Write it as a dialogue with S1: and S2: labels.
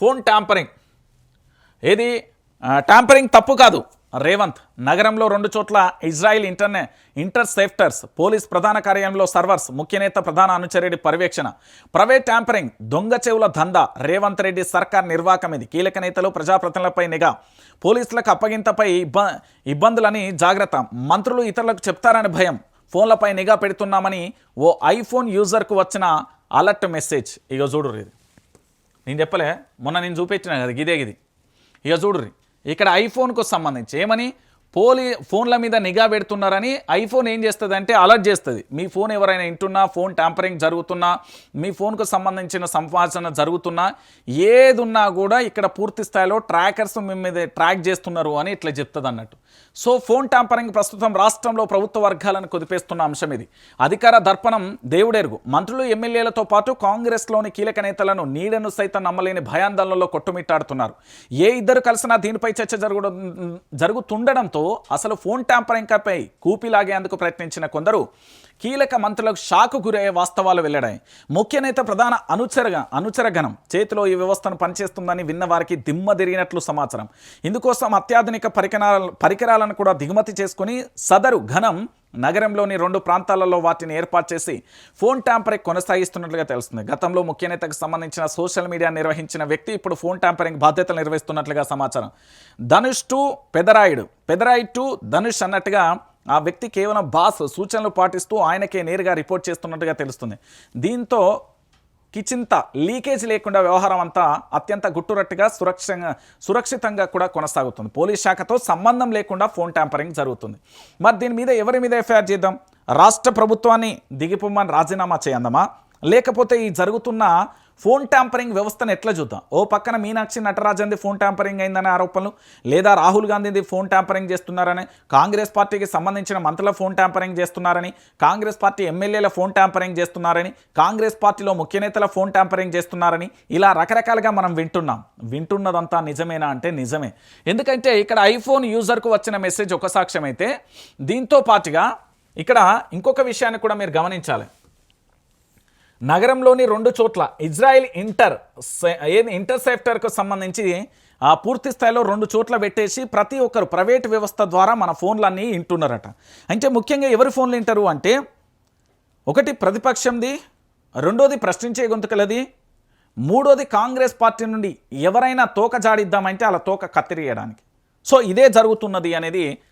S1: Phone tampering. ఏది? Tampering తప్పు కాదు. రేవంత్ నగరంలో రెండు చోట్ల ఇజ్రాయిల్ ఇంటర్నే ఇంటర్సెప్టర్స్ పోలీస్ ప్రధాన కార్యాలయంలో సర్వర్స్ ముఖ్యనేత ప్రధాన అనుచరుడి పర్యవేక్షణ. ప్రైవేట్ ట్యాంపరింగ్ దొంగ చెవుల దందా రేవంత్ రెడ్డి సర్కార్ నిర్వాకం ఇది. కీలక నేతలు ప్రజాప్రతినిధులపై నిఘా. పోలీసులకు అప్పగింతపై ఇబ్బ ఇబ్బందులని జాగ్రత్త. మంత్రులు ఇతరులకు చెప్తారని భయం. ఫోన్లపై నిఘా పెడుతున్నామని ఓ ఐఫోన్ యూజర్కు వచ్చిన అలర్ట్ మెసేజ్. ఇక చూడు ఇది. నేను చెప్పలే మొన్న నేను చూపించిన కదా గిదే గిది. ఇక చూడుర్రి ఇక్కడ ఐఫోన్కు సంబంధించి ఏమని పోలీ ఫోన్ల మీద నిఘా పెడుతున్నారని ఐఫోన్ ఏం చేస్తుంది అంటే అలర్ట్ చేస్తుంది. మీ ఫోన్ ఎవరైనా వింటున్నా ఫోన్ ట్యాంపరింగ్ జరుగుతున్నా మీ ఫోన్కు సంబంధించిన సంభాషణ జరుగుతున్నా ఏదున్నా కూడా ఇక్కడ పూర్తి స్థాయిలో ట్రాకర్స్ మీ మీద ట్రాక్ చేస్తున్నారు అని ఇట్లా చెప్తుంది అన్నట్టు సో ఫోన్ ట్యాంపరింగ్ ప్రస్తుతం రాష్ట్రంలో ప్రభుత్వ వర్గాలను కుదిపేస్తున్న అంశం ఇది. అధికార దర్పణం దేవుడెరుగు. మంత్రులు ఎమ్మెల్యేలతో పాటు కాంగ్రెస్లోని కీలక నేతలను నీడను సైతం నమ్మలేని భయాందోళనలో కొట్టుమిట్టాడుతున్నారు. ఏ ఇద్దరు కలిసినా దీనిపై చర్చ జరుగు జరుగుతుండడంతో అసలు ఫోన్ ట్యాంపరింగ్పై కూపిలాగేందుకు ప్రయత్నించిన కొందరు కీలక మంత్రులకు షాకు గురయ్యే వాస్తవాలు వెల్లడాయి. ముఖ్య నేత ప్రధాన అనుచరగా అనుచరగణం చేతిలో ఈ వ్యవస్థను పనిచేస్తుందని విన్న వారికి దిమ్మ తిరిగినట్లు సమాచారం. ఇందుకోసం అత్యాధునిక పరికరాల పరికరాలను కూడా దిగుమతి చేసుకుని సదరు ఘనం నగరంలోని రెండు ప్రాంతాలలో వాటిని ఏర్పాటు చేసి ఫోన్ ట్యాంపరింగ్ కొనసాగిస్తున్నట్లుగా తెలుస్తుంది. గతంలో ముఖ్య నేతకు సంబంధించిన సోషల్ మీడియా నిర్వహించిన వ్యక్తి ఇప్పుడు ఫోన్ ట్యాంపరింగ్ బాధ్యతలు నిర్వహిస్తున్నట్లుగా సమాచారం. ధనుష్ టు పెదరాయుడు. పెదరాయుడు టు ధనుష్ అన్నట్టుగా ఆ వ్యక్తి కేవలం బాస్ సూచనలు పాటిస్తూ ఆయనకే నేరుగా రిపోర్ట్ చేస్తున్నట్టుగా తెలుస్తుంది. దీంతో కిచింత లీకేజ్ లేకుండా వ్యవహారం అంతా అత్యంత గుట్టురట్టుగా సురక్షంగా సురక్షితంగా కూడా కొనసాగుతుంది. పోలీస్ శాఖతో సంబంధం లేకుండా ఫోన్ ట్యాంపరింగ్ జరుగుతుంది. మరి దీని మీద ఎవరి మీద ఎఫ్ఐఆర్ చేద్దాం? రాష్ట్ర ప్రభుత్వాన్ని దిగిపోమ్మని రాజీనామా చేయందమా? లేకపోతే ఈ జరుగుతున్న ఫోన్ ట్యాంపరింగ్ వ్యవస్థను ఎట్లా చూద్దాం? ఓ పక్కన మీనాక్షి నటరాజన్ది ఫోన్ ట్యాంపరింగ్ అయిందనే ఆరోపణలు లేదా రాహుల్ గాంధీది ఫోన్ ట్యాంపరింగ్ చేస్తున్నారని కాంగ్రెస్ పార్టీకి సంబంధించిన మంత్రుల ఫోన్ ట్యాంపరింగ్ చేస్తున్నారని కాంగ్రెస్ పార్టీ ఎమ్మెల్యేల ఫోన్ ట్యాంపరింగ్ చేస్తున్నారని కాంగ్రెస్ పార్టీలో ముఖ్య నేతల ఫోన్ ట్యాంపరింగ్ చేస్తున్నారని ఇలా రకరకాలుగా మనం వింటున్నాం. వింటున్నదంతా నిజమేనా అంటే నిజమే. ఎందుకంటే ఇక్కడ ఐఫోన్ యూజర్కు వచ్చిన మెసేజ్ ఒక సాక్ష్యం అయితే దీంతో పాటుగా ఇక్కడ ఇంకొక విషయాన్ని కూడా మీరు గమనించాలి. నగరంలోని రెండు చోట్ల ఇజ్రాయెల్ ఇంటర్ ఏది? ఇంటర్సెప్టర్కు సంబంధించి ఆ పూర్తి స్థాయిలో రెండు చోట్ల పెట్టేసి ప్రతి ఒక్కరు ప్రైవేట్ వ్యవస్థ ద్వారా మన ఫోన్లన్నీ వింటున్నారట. అంటే ముఖ్యంగా ఎవరి ఫోన్లు వింటారు అంటే ఒకటి ప్రతిపక్షంది రెండోది ప్రశ్నించే గొంతుకలది మూడోది కాంగ్రెస్ పార్టీ నుండి ఎవరైనా తోక జాడిద్దామంటే అలా తోక కత్తిరియడానికి సో ఇదే జరుగుతున్నది అనేది